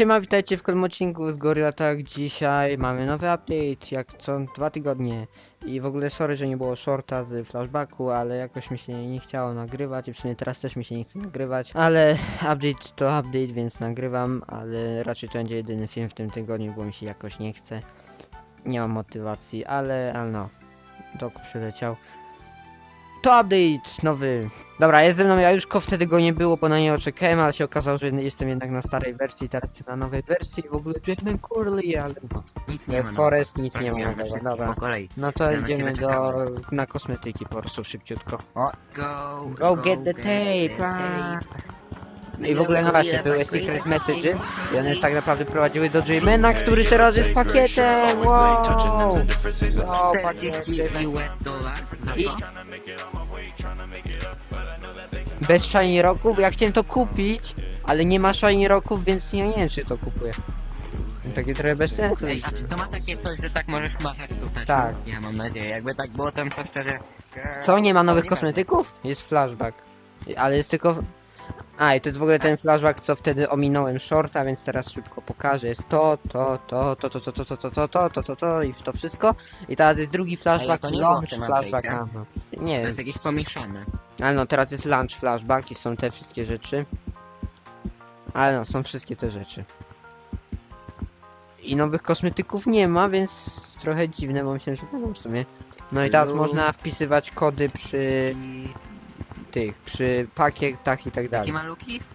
Siema, witajcie w kolejnym odcinku z Gorilla Tak. Dzisiaj mamy nowy update, jak co dwa tygodnie. I w ogóle sorry, że nie było shorta z flashbacku, ale jakoś mi się nie chciało nagrywać i w sumie teraz też mi się nie chce nagrywać. Ale update to update, więc nagrywam, ale raczej to będzie jedyny film w tym tygodniu, bo mi się jakoś nie chce. Nie mam motywacji, ale, ale no. Dok przyleciał. To update nowy. Dobra, jest ze mną Jajuszko, wtedy go nie było, bo na niego czekałem, ale się okazało, że jestem jednak na starej wersji, teraz jestem na nowej wersji i w ogóle Jackman Curly, ale no. Nic Nie, nie ma. Forest nic nie ma nowego, dobra. Po kolei. No to na idziemy do, na kosmetyki po prostu szybciutko. Go, Go get the tape, a. I w ogóle, no właśnie, były secret messages i one tak naprawdę prowadziły do J-Mana, który teraz jest pakietem, wow! Wow, pakietem. 40 US dolar. I-? Bez shiny rocków, ja chciałem to kupić, ale nie ma shiny rocków, więc nie wiem czy to kupuję. Takie trochę bez sensu. Ej, a czy to ma takie coś, że tak możesz machać tutaj? Tak. Ja mam nadzieję, jakby tak było, to bym to szczerze... Co, nie ma nowych kosmetyków? Jest flashback. Ale jest tylko... A, i to jest w ogóle ten flashback, co wtedy ominąłem shorta, więc teraz szybko pokażę. Jest to, to, to, to, to, to, to, to, to, to, to, to, to, to i to wszystko. I teraz jest drugi flashback, to nie było w tym flashback. update'cie. A, no. To Nie, jest jakieś pomieszane. ale no teraz jest launch flashback i są te wszystkie rzeczy. Ale no, są wszystkie te rzeczy. I nowych kosmetyków nie ma, więc trochę dziwne, bo myślałem, że będą w sumie. No i teraz można wpisywać kody przy tych, przy pakietach i tak dalej.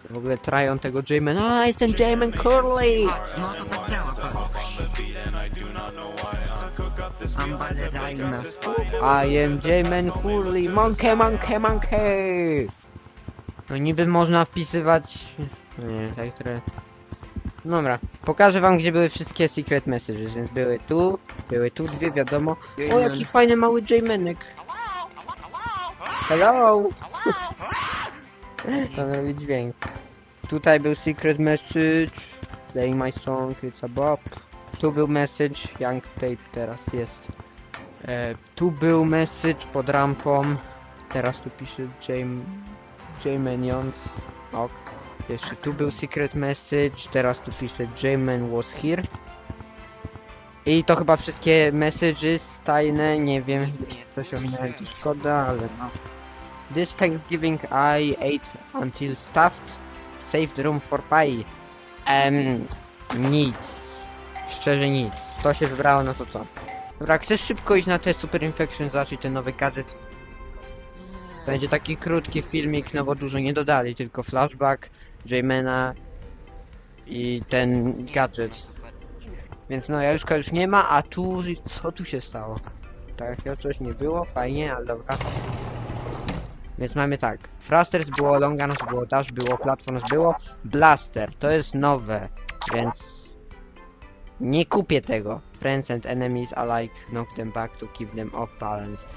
W ogóle trają tego J-Man. A, jestem J-Man Curly! No to tak działa, patrz. Mam balerina. I am J-Man Curly. Monkey, monkey, monkey! No niby można wpisywać... No nie, tak trochę... Dobra, pokażę wam gdzie były wszystkie secret messages, więc były tu, były tu dwie, wiadomo. O, jaki fajny mały J-Manek. Hello! To robi dźwięk. Tutaj był secret message. Playing my song, it's a bop. Tu był message, Young Tape teraz jest. E, tu był message pod rampą. Teraz tu pisze Jame... Jamenions. Ok. Jeszcze tu był secret message. Teraz tu pisze Jamen was here. I to chyba wszystkie messages tajne, nie wiem, coś to szkoda, ale no. This Thanksgiving I ate until stuffed. Saved room for pie. Em, nic. Szczerze nic. To się wybrało, no to co? Dobra, chcesz szybko iść na te Super Infection, zobaczyć ten nowy gadżet? Będzie taki krótki filmik, no bo dużo nie dodali, tylko flashback, Jaymana i ten gadżet. Więc no, Jajuszka już nie ma, a tu, co tu się stało? Takiego coś nie było, fajnie, ale dobra. Więc mamy tak, Thrusters było, Longanus było, Dash było, Platforms było, Blaster, to jest nowe, więc nie kupię tego. Friends and enemies alike knock them back to keep them off balance.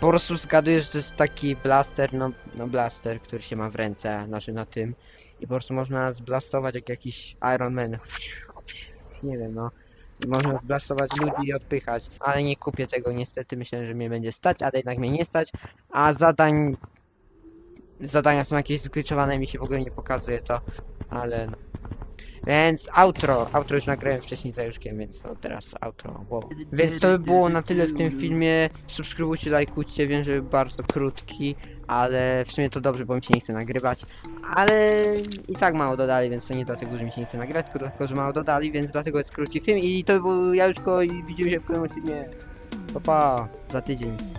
Po prostu zgaduję, że to jest taki blaster, no, no blaster, który się ma w ręce, znaczy na tym. I po prostu można zblastować jak jakiś Iron Man. Nie wiem, no. Można zblastować ludzi i odpychać, ale nie kupię tego niestety, myślę, że mnie będzie stać, ale jednak mnie nie stać. A zadań... Zadania są jakieś zgliczowane, mi się w ogóle nie pokazuje to, ale no. Więc outro, outro już nagrałem wcześniej za Juszkiem, więc no teraz outro, wow. Więc to by było na tyle w tym filmie, subskrybujcie, lajkujcie, wiem, że bardzo krótki, ale w sumie to dobrze, bo mi się nie chce nagrywać, ale i tak mało dodali, więc to nie dlatego, że mi się nie chce nagrywać, tylko dlatego, że mało dodali, więc dlatego jest krótki film. I to był Jajuszko i widzimy się w kolejnym filmie, pa pa, za tydzień.